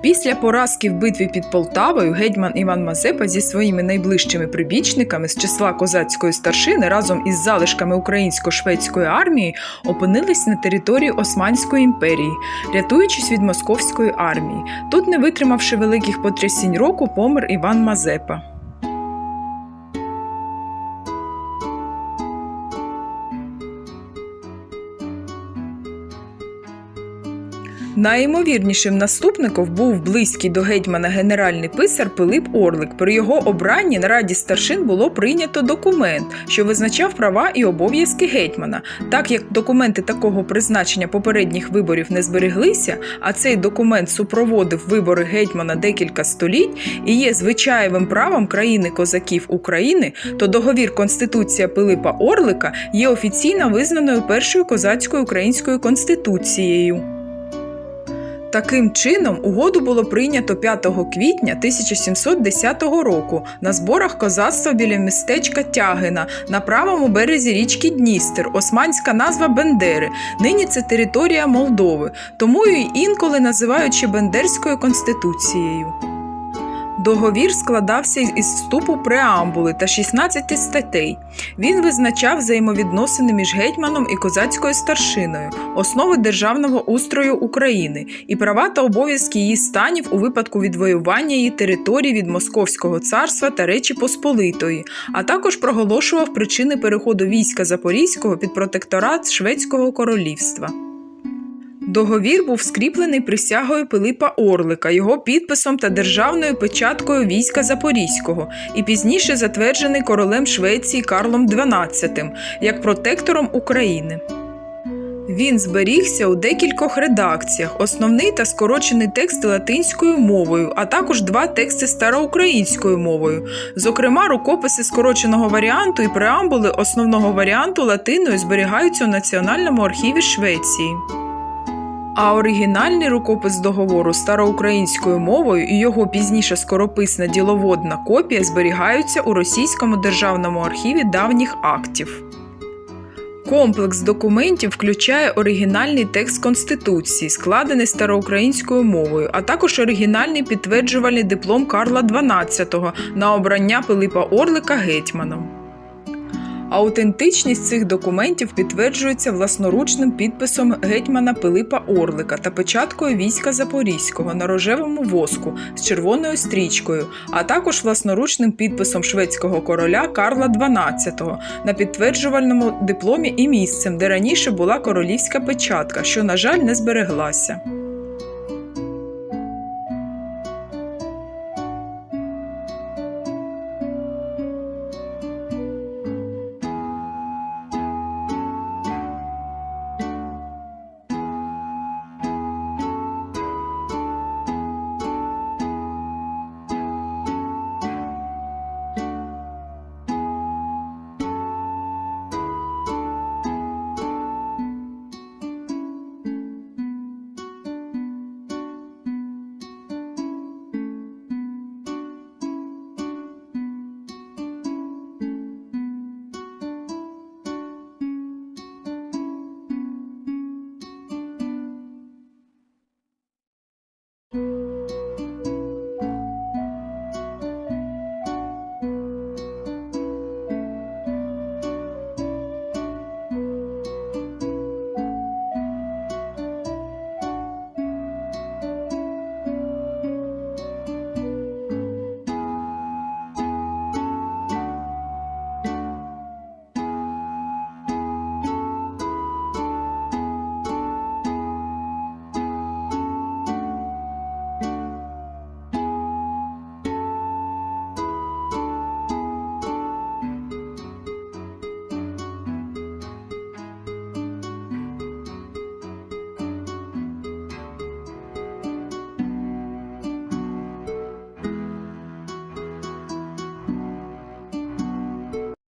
Після поразки в битві під Полтавою гетьман Іван Мазепа зі своїми найближчими прибічниками з числа козацької старшини разом із залишками українсько-шведської армії опинились на території Османської імперії, рятуючись від московської армії. Тут, не витримавши великих потрясінь року, помер Іван Мазепа. Найімовірнішим наступником був близький до гетьмана генеральний писар Пилип Орлик. При його обранні на раді старшин було прийнято документ, що визначав права і обов'язки гетьмана. Так як документи такого призначення попередніх виборів не збереглися, а цей документ супроводив вибори гетьмана декілька століть і є звичаєвим правом країни козаків України, то договір Конституція Пилипа Орлика є офіційно визнаною першою козацькою українською конституцією. Таким чином, угоду було прийнято 5 квітня 1710 року на зборах козацтва біля містечка Тягина на правому березі річки Дністер, османська назва Бендери. Нині це територія Молдови, тому її інколи називають ще Бендерською конституцією. Договір складався із вступу преамбули та 16 статей. Він визначав взаємовідносини між гетьманом і козацькою старшиною, основи державного устрою України і права та обов'язки її станів у випадку відвоювання її територій від Московського царства та Речі Посполитої, а також проголошував причини переходу війська Запорізького під протекторат Шведського королівства. Договір був скріплений присягою Пилипа Орлика, його підписом та державною печаткою війська Запорізького і пізніше затверджений королем Швеції Карлом XII як протектором України. Він зберігся у декількох редакціях: основний та скорочений тексти латинською мовою, а також два тексти староукраїнською мовою, зокрема, рукописи скороченого варіанту і преамбули основного варіанту латиною зберігаються у Національному архіві Швеції. А оригінальний рукопис договору староукраїнською мовою і його пізніше скорописна діловодна копія зберігаються у Російському державному архіві давніх актів. Комплекс документів включає оригінальний текст Конституції, складений староукраїнською мовою, а також оригінальний підтверджувальний диплом Карла XII на обрання Пилипа Орлика гетьманом. Аутентичність цих документів підтверджується власноручним підписом гетьмана Пилипа Орлика та печаткою війська Запорізького на рожевому воску з червоною стрічкою, а також власноручним підписом шведського короля Карла XII на підтверджувальному дипломі і місцем, де раніше була королівська печатка, що, на жаль, не збереглася.